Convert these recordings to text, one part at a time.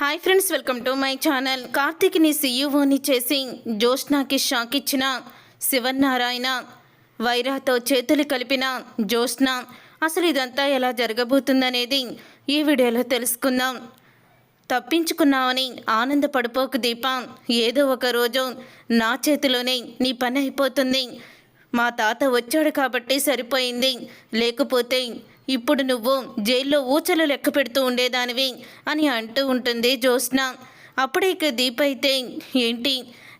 Hi friends welcome to my channel కార్తిక్ని సీఈఓని చేసి జ్యోత్స్నాకి shock ఇచ్చిన శివనారాయణ వైరాతో చేతులు కలిపిన జోష్న అసలు ఇదంతా ఎలా జరగబోతుందనేది ఈ వీడియోలో తెలుసుకుందాం. తప్పించుకున్నావని ఆనందపడిపోకు దీప. ఏదో ఒక రోజు నా చేతిలోనే నీ పని అయిపోతుంది. మా తాత వచ్చాడు కాబట్టి సరిపోయింది. లేకపోతే ఇప్పుడు నువ్వు జైల్లో ఊచలు లెక్క పెడుతూ ఉండేదానివి అని అంటూ ఉంటుంది జ్యోత్స్న. అప్పుడే ఇక దీప్ అయితే ఏంటి?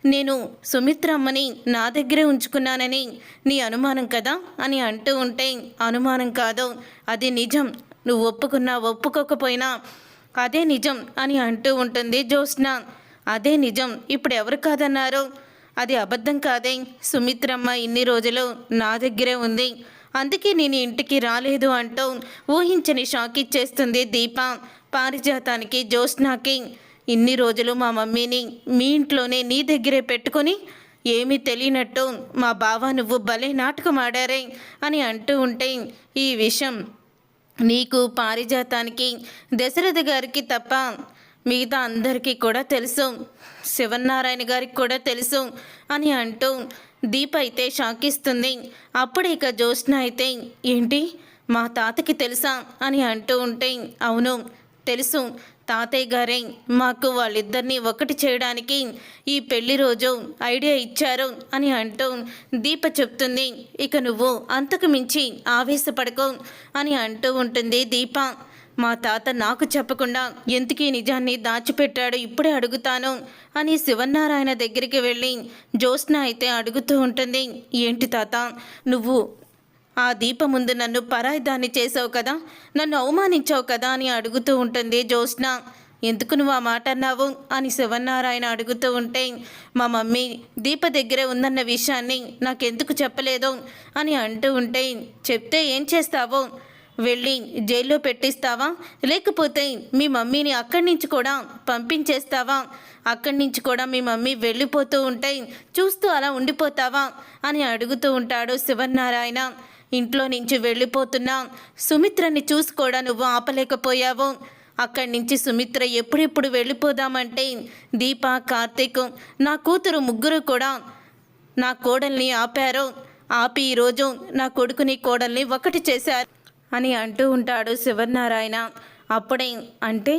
నేను సుమిత్రమ్మని నా దగ్గరే ఉంచుకున్నానని నీ అనుమానం కదా? అని అంటూ ఉంటే అనుమానం కాదు. అది నిజం. నువ్వు ఒప్పుకున్నా ఒప్పుకోకపోయినా అదే నిజం అని అంటూ ఉంటుంది జ్యోత్స్న. అదే నిజం. ఇప్పుడు ఎవరు కాదన్నారు? అది అబద్ధం కాదే. సుమిత్రమ్మ ఇన్ని రోజులు నా దగ్గరే ఉంది. అందుకే నేను ఇంటికి రాలేదు అంటూ ఊహించని షాక్ ఇచ్చేస్తుంది దీప. పారిజాతానికి జ్యోత్స్నాకి ఇన్ని రోజులు మా మమ్మీని మీ ఇంట్లోనే నీ దగ్గరే పెట్టుకొని ఏమీ తెలియనట్టు మా బావ నువ్వు భలే నాటకం ఆడారే అని అంటూ ఉంటే ఈ విషయం నీకు పారిజాతానికి దశరథ గారికి తప్ప మిగతా అందరికీ కూడా తెలుసు. శివనారాయణ గారికి కూడా తెలుసు అని అంటూ దీప అయితే షాకిస్తుంది. అప్పుడు ఇక జ్యోత్స్న అయితే ఏంటి? మా తాతకి తెలుసా? అని అంటూ ఉంటే అవును తెలుసు. తాతయ్య గారే మాకు వాళ్ళిద్దరినీ ఒకటి చేయడానికి ఈ పెళ్ళి రోజు ఐడియా ఇచ్చారు అని అంటూ దీప చెప్తుంది. ఇక నువ్వు అంతకు మించి ఆవేశపడకు అని అంటూ ఉంటుంది దీప. మా తాత నాకు చెప్పకుండా ఎందుకీ నిజాన్ని దాచిపెట్టాడు ఇప్పుడే అడుగుతాను అని శివనారాయణ దగ్గరికి వెళ్ళి జ్యోత్స్న అయితే అడుగుతూ ఉంటుంది. ఏంటి తాత నువ్వు ఆ దీప ముందు నన్ను పరాయిదాన్ని చేసావు కదా నన్ను అవమానించావు కదా అని అడుగుతూ ఉంటుంది జ్యోత్స్న. ఎందుకు నువ్వు ఆ మాట అన్నావు అని శివనారాయణ అడుగుతూ ఉంటే మా మమ్మీ దీప దగ్గరే ఉందన్న విషయాన్ని నాకెందుకు చెప్పలేదు అని అంటూ ఉంటే చెప్తే ఏం చేస్తావో? వెళ్ళి జైల్లో పెట్టిస్తావా? లేకపోతే మీ మమ్మీని అక్కడి నుంచి కూడా పంపించేస్తావా? అక్కడి నుంచి కూడా మీ మమ్మీ వెళ్ళిపోతూ ఉంటే చూస్తూ అలా ఉండిపోతావా? అని అడుగుతూ ఉంటాడు శివనారాయణ ఇంట్లో నుంచి వెళ్ళిపోతున్నా సుమిత్రని చూసి కూడా నువ్వు ఆపలేకపోయావు. అక్కడి నుంచి సుమిత్ర ఎప్పుడెప్పుడు వెళ్ళిపోదామంటే దీప కార్తీక్ నా కూతురు ముగ్గురు కూడా నా కోడల్ని ఆపారు. ఆపి ఈరోజు నా కొడుకుని కోడల్ని ఒకటి చేశారు. అని అంటూ ఉంటాడు శివనారాయణ అప్పుడే అంటే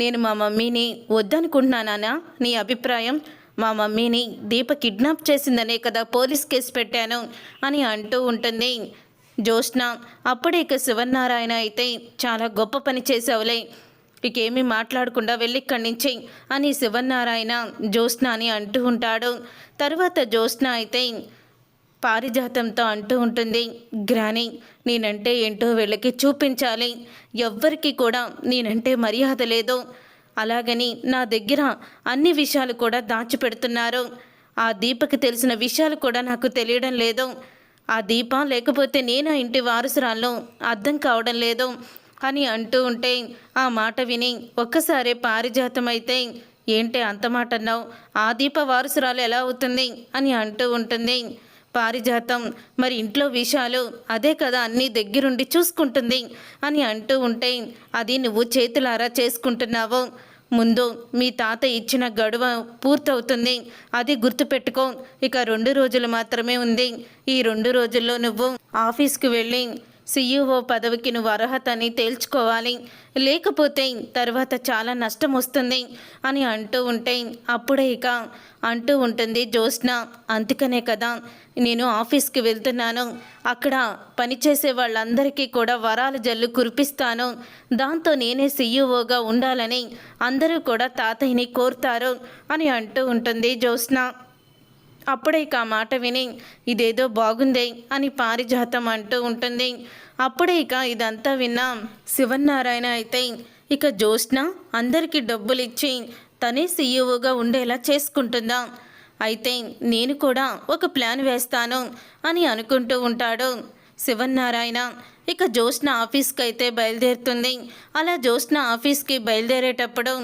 నేను మా మమ్మీని వద్దనుకుంటున్నానా నీ అభిప్రాయం? మా మమ్మీని దీప కిడ్నాప్ చేసిందనే కదా పోలీస్ కేసు పెట్టాను అని అంటూ ఉంటుంది జ్యోత్స్న. అప్పుడే ఇక శివనారాయణ అయితే చాలా గొప్ప పని చేసావులే ఇకేమీ మాట్లాడకుండా వెళ్ళి ఇక్కడి నుంచి అని శివనారాయణ జ్యోత్స్న అని అంటూ ఉంటాడు. తర్వాత జ్యోత్స్న అయితే పారిజాతంతో అంటూ ఉంటుంది గ్రాని నేనంటే ఏంటో వీళ్ళకి చూపించాలి. ఎవ్వరికి కూడా నేనంటే మర్యాద లేదు. అలాగని నా దగ్గర అన్ని విషయాలు కూడా దాచిపెడుతున్నారు. ఆ దీపకి తెలిసిన విషయాలు కూడా నాకు తెలియడం లేదు. ఆ దీప లేకపోతే నేను ఇంటి వారసురాల్లో అర్థం కావడం లేదు అని అంటూ ఉంటే ఆ మాట విని ఒక్కసారి పారిజాతం అయితే ఏంటి అంత మాట అన్నావు? ఆ దీప వారసురాలు ఎలా అవుతుంది? అని అంటూ ఉంటుంది. పారిజాతం. మరి ఇంట్లో విషయాలు అదే కదా అన్నీ దగ్గరుండి చూసుకుంటుంది అని అంటూ ఉంటే అది నువ్వు చేతులారా చేసుకుంటున్నావు? ముందు మీ తాత ఇచ్చిన గడువ పూర్తవుతుంది. అది గుర్తుపెట్టుకో. ఇక రెండు రోజులు మాత్రమే ఉంది. ఈ రెండు రోజుల్లో నువ్వు ఆఫీస్కి వెళ్ళి సీఈఓ పదవికి నువ్వు అర్హతని తేల్చుకోవాలి. లేకపోతే తర్వాత చాలా నష్టం వస్తుంది అని అంటూ ఉంటే అప్పుడే ఇక అంటూ ఉంటుంది జ్యోత్స్న అందుకనే కదా నేను ఆఫీస్కి వెళ్తున్నాను. అక్కడ పనిచేసే వాళ్ళందరికీ కూడా వరాల జల్లు కురిపిస్తాను. దాంతో నేనే సీఈఓగా ఉండాలని అందరూ కూడా తాతయ్యని కోరుతారు అని అంటూ ఉంటుంది జ్యోత్స్న. అప్పుడే ఇక ఆ మాట విని ఇదేదో బాగుందే అని పారిజాతం అంటూ ఉంటుంది. అప్పుడే ఇక ఇదంతా విన్నా శివనారాయణ అయితే ఇక జ్యోత్స్న అందరికీ డబ్బులు ఇచ్చి తనే సీఈఓగా ఉండేలా చేసుకుంటుందా. అయితే నేను కూడా ఒక ప్లాన్ వేస్తాను అని అనుకుంటూ ఉంటాడు. శివన్నారాయణ. ఇక జ్యోత్స్న ఆఫీస్కి అయితే బయలుదేరుతుంది. అలా జ్యోత్స్న ఆఫీస్కి బయలుదేరేటప్పుడు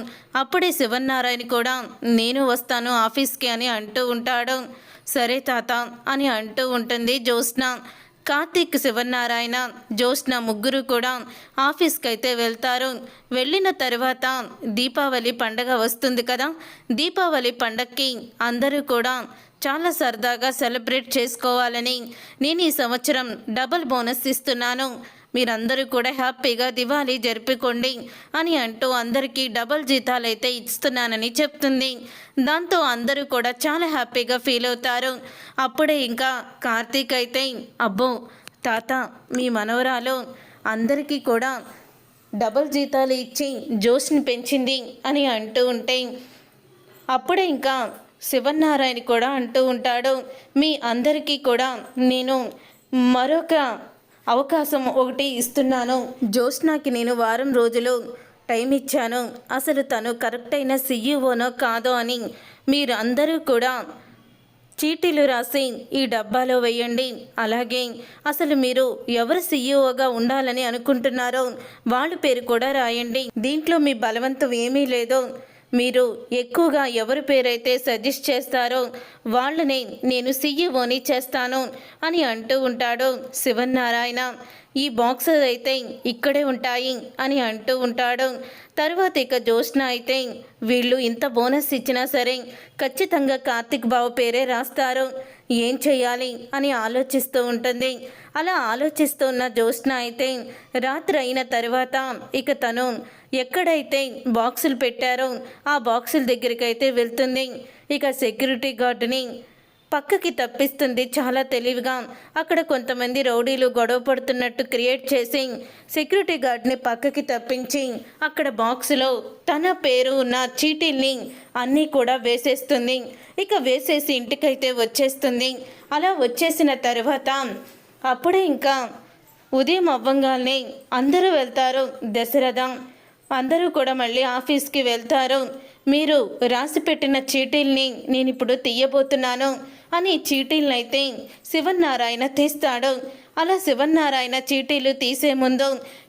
అప్పుడే శివన్నారాయణ కూడా నేను వస్తాను ఆఫీస్కి అని అంటూ ఉంటాడు. సరే తాత అని అంటూ ఉంటుంది జ్యోత్స్న. కార్తీక్ శివనారాయణ జ్యోత్స్న ముగ్గురు కూడా ఆఫీస్కి అయితే వెళ్తారు. వెళ్ళిన తర్వాత దీపావళి పండగ వస్తుంది కదా. దీపావళి పండగకి అందరూ కూడా చాలా సరదాగా సెలబ్రేట్ చేసుకోవాలని నేను ఈ సంవత్సరం డబుల్ బోనస్ ఇస్తున్నాను. మీరందరూ కూడా హ్యాపీగా దివాళీ జరుపుకోండి అని అంటూ అందరికీ డబల్ జీతాలు అయితే ఇస్తున్నానని చెప్తుంది. దాంతో అందరూ కూడా చాలా హ్యాపీగా ఫీల్ అవుతారు. అప్పుడే ఇంకా కార్తీక్ అయితే అబ్బో తాత మీ మనవరాలు అందరికీ కూడా డబల్ జీతాలు ఇచ్చి జోష్ని పెంచింది అని అంటూ ఉంటే అప్పుడే ఇంకా శివనారాయణ కూడా అంటూ ఉంటాడు మీ అందరికీ కూడా నేను మరొక అవకాశం ఒకటి ఇస్తున్నాను. జ్యోత్స్నాకి నేను వారం రోజులు టైం ఇచ్చాను. అసలు తను కరెక్ట్ అయిన సీఈఓనో కాదో అని మీరు అందరూ కూడా చీటీలు రాసి ఈ డబ్బాలో వేయండి. అలాగే అసలు మీరు ఎవరు సీఈఓగా ఉండాలని అనుకుంటున్నారో వాళ్ళ పేరు కూడా రాయండి. దీంట్లో మీ బలవంతం ఏమీ లేదో. మీరు ఎక్కువగా ఎవరి పేరైతే సజెస్ట్ చేస్తారో వాళ్ళని నేను సీఈఓని చేస్తాను అని అంటూ ఉంటాడు శివనారాయణ ఈ బాక్సెస్ అయితే ఇక్కడే ఉంటాయి అని అంటూ ఉంటాడు. తర్వాత ఇక జోష్న అయితే వీళ్ళు ఇంత బోనస్ ఇచ్చినా సరే ఖచ్చితంగా కార్తిక్ బాబు పేరే రాస్తారు. ఏం చేయాలి అని ఆలోచిస్తూ ఉంటుంది. అలా ఆలోచిస్తున్న జ్యోత్స్న అయితే రాత్రి అయిన తర్వాత ఇక తను ఎక్కడైతే బాక్సులు పెట్టారో ఆ బాక్సుల దగ్గరికి అయితే వెళ్తుంది. ఇక సెక్యూరిటీ గార్డుని పక్కకి తప్పిస్తుంది. చాలా తెలివిగా అక్కడ కొంతమంది రౌడీలు గొడవ పడుతున్నట్టు క్రియేట్ చేసి సెక్యూరిటీ గార్డ్ని పక్కకి తప్పించి అక్కడ బాక్స్లో తన పేరు ఉన్న చీటీల్ని అన్నీ కూడా వేసేస్తుంది. ఇక వేసేసి ఇంటికైతే వచ్చేస్తుంది. అలా వచ్చేసిన తర్వాత అప్పుడే ఇంకా ఉదయం అవ్వంగానే అందరూ వెళ్తారు. దశరథం అందరూ కూడా మళ్ళీ ఆఫీస్కి వెళ్తారు. మీరు రాసి పెట్టిన చీటీల్ని నేను ఇప్పుడు తీయబోతున్నాను అని చీటీలనైతే శివనారాయణ తీస్తాడు. అలా శివనారాయణ చీటీలు తీసే ముందు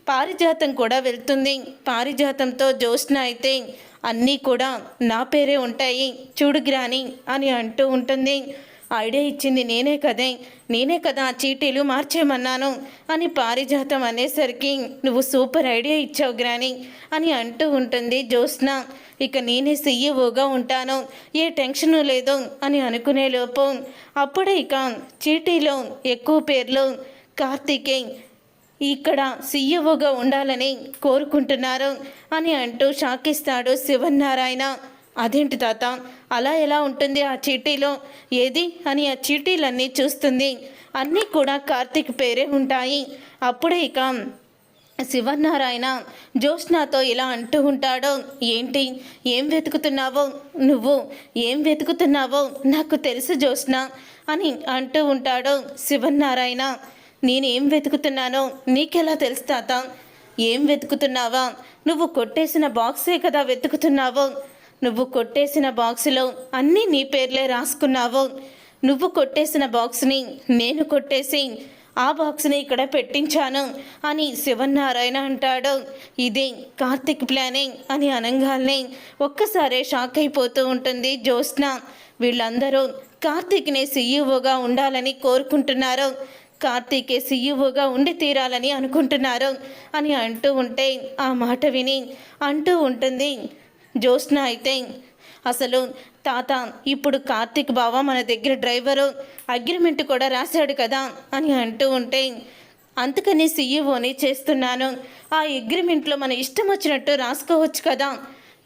పారిజాతం కూడా వెళ్తుంది. పారిజాతంతో జ్యోత్స్న అయితే అన్నీ కూడా నా పేరే ఉంటాయి. చూడుగ్రాని అని అంటూ ఉంటుంది. ఐడియా ఇచ్చింది నేనే కదే నేనే కదా ఆ చీటీలు మార్చేయమన్నాను అని పారిజాతం అనేసరికి నువ్వు సూపర్ ఐడియా ఇచ్చావు గ్రాని అని అంటూ ఉంటుంది జ్యోత్స్న. ఇక నేనే సీఈఓగా ఉంటాను ఏ టెన్షను లేదు అని అనుకునే లోపు అప్పుడే ఇక చీటీలో ఎక్కువ పేర్లు కార్తీకే ఇక్కడ సీఈఓగా ఉండాలని కోరుకుంటున్నారు అని అంటూ షాకిస్తాడు శివనారాయణ అదేంటి తాత? అలా ఎలా ఉంటుంది ఆ చీటీలో? ఏది? అని ఆ చీటీలన్నీ చూస్తుంది. అన్నీ కూడా కార్తీక్ పేరే ఉంటాయి. అప్పుడే ఇక శివనారాయణ జ్యోత్స్నాతో ఇలా అంటూ ఉంటాడో. ఏంటి? ఏం వెతుకుతున్నావో? నువ్వు ఏం వెతుకుతున్నావో? నాకు తెలుసు జ్యోత్స్న అని అంటూ ఉంటాడో శివనారాయణ నేనేం వెతుకుతున్నానో? నీకెలా తెలుసు తాత? ఏం వెతుకుతున్నావా? నువ్వు కొట్టేసిన బాక్సే కదా వెతుకుతున్నావో? నువ్వు కొట్టేసిన బాక్సులో అన్నీ నీ పేర్లే రాసుకున్నావు. నువ్వు కొట్టేసిన బాక్స్ని నేను కొట్టేసి ఆ బాక్స్ని ఇక్కడ పెట్టించాను అని శివనారాయణ అంటాడు. ఇదే కార్తిక్ ప్లానింగ్ అని అనంగాల్ని ఒక్కసారే షాక్ అయిపోతూ ఉంటుంది జ్యోత్స్న. వీళ్ళందరూ కార్తిక్ని సీఈఓగా ఉండాలని కోరుకుంటున్నారు. కార్తీకే సీఈఓగా ఉండి తీరాలని అనుకుంటున్నారు అని అంటూ ఉంటే ఆ మాట విని అంటూ ఉంటుంది జ్యోత్స్న అయితే అసలు తాత ఇప్పుడు కార్తీక్ బావ మన దగ్గర డ్రైవరు అగ్రిమెంట్ కూడా రాశాడు కదా అని అంటూ ఉంటే అందుకని సీఈఓని చేస్తున్నాను. ఆ అగ్రిమెంట్లో మన ఇష్టం వచ్చినట్టు రాసుకోవచ్చు కదా.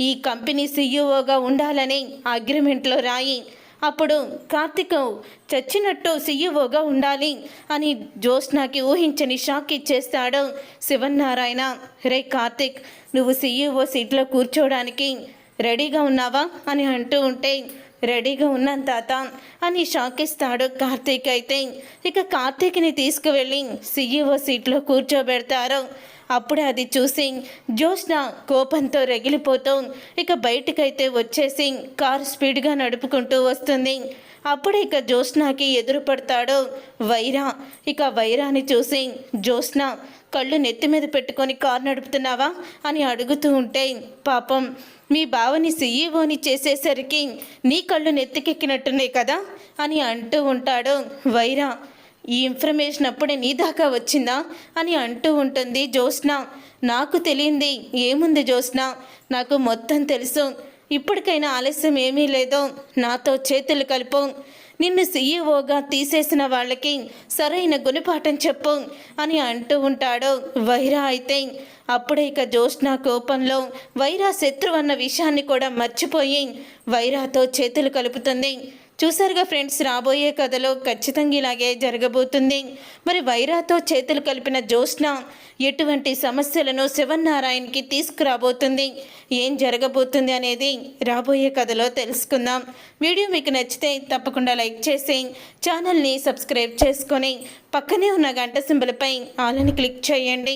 ఈ కంపెనీ సీఈఓగా ఉండాలని అగ్రిమెంట్లో రాయి. అప్పుడు కార్తిక్ చచ్చినట్టు సీఈఓగా ఉండాలి అని జ్యోత్స్నాకి ఊహించని షాక్ ఇచ్చేస్తాడు శివన్నారాయణ. రే కార్తిక్ నువ్వు సీఈఓ సీట్లో కూర్చోవడానికి రెడీగా ఉన్నావా? అని అంటూ ఉంటే రెడీగా ఉన్నాను తాత అని షాక్ ఇస్తాడు కార్తీక్ అయితే. ఇక కార్తీక్ని తీసుకువెళ్ళి సీఈఓ సీట్లో కూర్చోబెడతారు. అప్పుడు అది చూసి జ్యోత్స్న కోపంతో రగిలిపోతూ ఇక బయటకైతే వచ్చేసి కారు స్పీడ్గా నడుపుకుంటూ వస్తుంది. అప్పుడు ఇక జ్యోత్స్నాకి ఎదురు పడతాడు వైరా. ఇక వైరాని చూసి జ్యోత్స్న కళ్ళు నెత్తి మీద పెట్టుకొని కారు నడుపుతున్నావా అని అడుగుతూ ఉంటే పాపం మీ బావని సీఈఓని చేసేసరికి నీ కళ్ళు నెత్తికెక్కినట్టున్నాయి కదా అని అంటూ ఉంటాడు. వైరా ఈ ఇన్ఫర్మేషన్ అప్పుడే నీ దాకా వచ్చిందా అని అంటూ ఉంటుంది జ్యోత్స్న. నాకు తెలియంది ఏముంది జ్యోత్స్న? నాకు మొత్తం తెలుసు. ఇప్పటికైనా ఆలస్యం ఏమీ లేదో. నాతో చేతులు కలుపు. నిన్ను సీఈఓగా తీసేసిన వాళ్ళకి సరైన గుణపాఠం చెప్పు అని అంటూ ఉంటాడు. వైరా అయితే అప్పుడే ఇక జ్యోత్స్న కోపంలో వైరా శత్రువు అన్న విషయాన్ని కూడా మర్చిపోయి వైరాతో చేతులు కలుపుతుంది. చూసారుగా ఫ్రెండ్స్ రాబోయే కథలో ఖచ్చితంగా ఇలాగే జరగబోతుంది. మరి వైరాతో చేతులు కలిపిన జ్యోత్స్న ఎటువంటి సమస్యలను శివన్నారాయణకి తీసుకురాబోతుంది? ఏం జరగబోతుంది అనేది రాబోయే కథలో తెలుసుకుందాం. వీడియో మీకు నచ్చితే తప్పకుండా లైక్ చేసి ఛానల్ని సబ్స్క్రైబ్ చేసుకొని పక్కనే ఉన్న గంట సింబల్పై ఆలని క్లిక్ చేయండి.